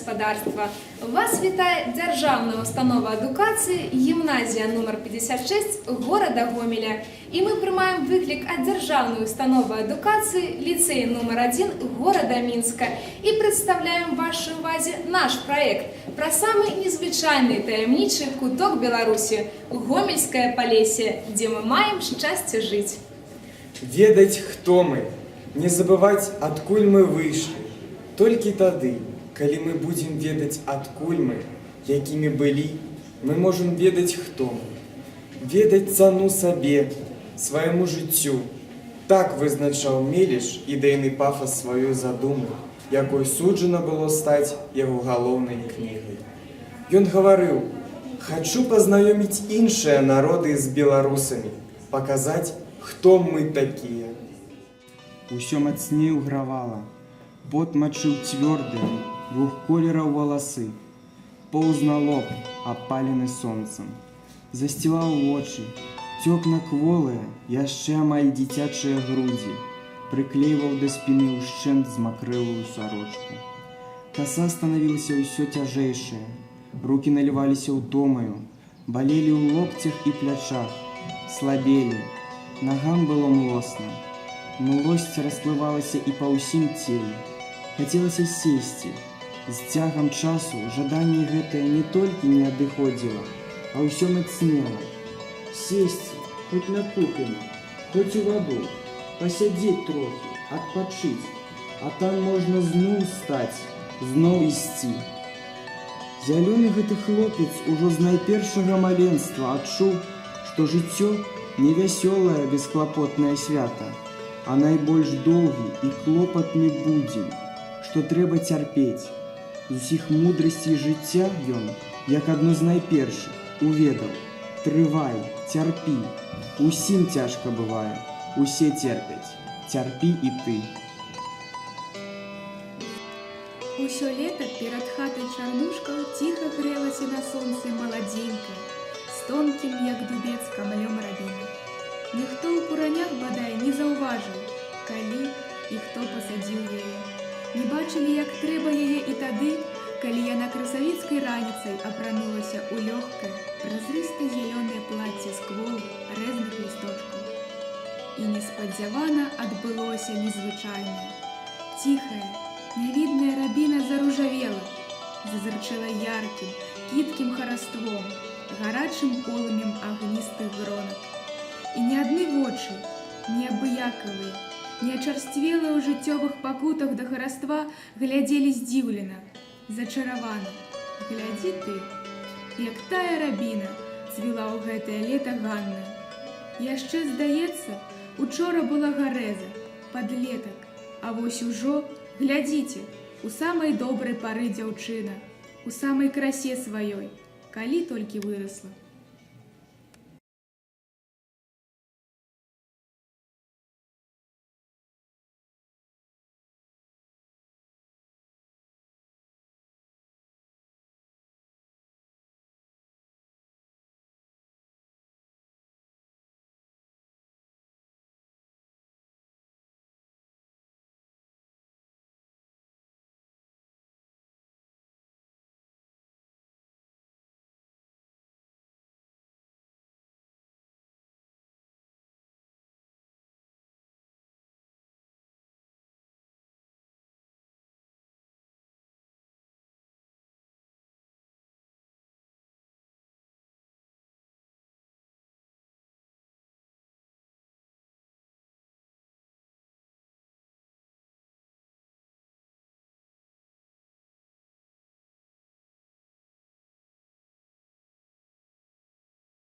гаспадарства. Вас вітає Державна установа адукації гімназія номер 56 города Гомеля. І ми приймаємо виклик від Державної установи адукації ліцей номер 1 города Мінська і представляємо вашій увазі наш проект про самий незвичайний таємничий куток Білорусі Гомельське Полісся, де ми маємо щастя жити. Ведаць, хто мы, не забываць, адкуль мы выйшлі. Толькі тады, калі мы будзем ведаць, адкуль мы, якімі былі, мы можам ведаць, хто мы. Ведаць цану сабе, свайму жыццю. Так вызначаў Меліш ідэйны пафас сваёй задумы, якой суджана было стаць яго галоўнай кнігай. Ён гаварыў: «Хачу пазнаёміць іншыя народы з беларусамі, паказаць, хто мы такія. Усё мацней угравала. Пот мачыў цвёрдыя, двух колераў валасы. Поўз на лоб, апалены сонцам. Засцілаў вочы, цёк на кволыя, яшчэ амаль дзіцячыя грудзі. Прыклейваў да спіны ўшчэнт змакрэлую сарочку. Каса станавілася ўсё цяжэйшая. Рукі наліваліся ўтомаю, балелі ў локцях і плячах, слабелі. Нагам было млосна. Млосць расплывалася і па ўсім целе. Хацелася сесці. З цягам часу жаданне гэтае не толькі не адыходзіла, а ўсё мацнела. Сесці, хоць на купіну, хоць у ваду, пасядзець трохі, адпачыць, а там можна зноў стаць, зноў ісці. Зялёны гэты хлопец ужо з найпершага маленства адчуў, што жыццё не вясёлае бесклапотнае свята, а найбольш доўгі і клопатны будзень, што трэба цярпець. З усіх мудрасцей жыцця ён, як адно з найпершых, уведаў: трывай, цярпі. Усім цяжка бывае, усе церпяць, цярпі і ты. Усё лета перад хатай чарнушкаў ціха грэлася на сонцы маладзенькая, з тонкім, як дубец камалём рабіна. Ніхто ў куранях бадай не заўважыў, калі і хто пасадзіў яе. Не бачылі, як трэба яе і тады, калі яна красавіцкай раніцай апранулася ў лёгкае, празрыста зялёнае плацце з квол рэзных лісточкаў. І неспадзявана адбылося незвычайнае. Ціхая, нявідная рабіна заружавела, зазырчэла яркім, кіткім хараством, гарачым полымем агністых гронак. І ні адны вочы, неабыякавыя, не ачарсцвелыя ў жыццёвых пакутах да хараства глядзелі здзіўлена, зачаравана. Глядзі ты, як тая рабіна цвіла ў гэтае лета Ганна. Яшчэ здаецца, учора была гарэза, падлетак, а вось ужо, глядзіце, у самай добрай пары дзяўчына, у самай красе сваёй, калі толькі вырасла.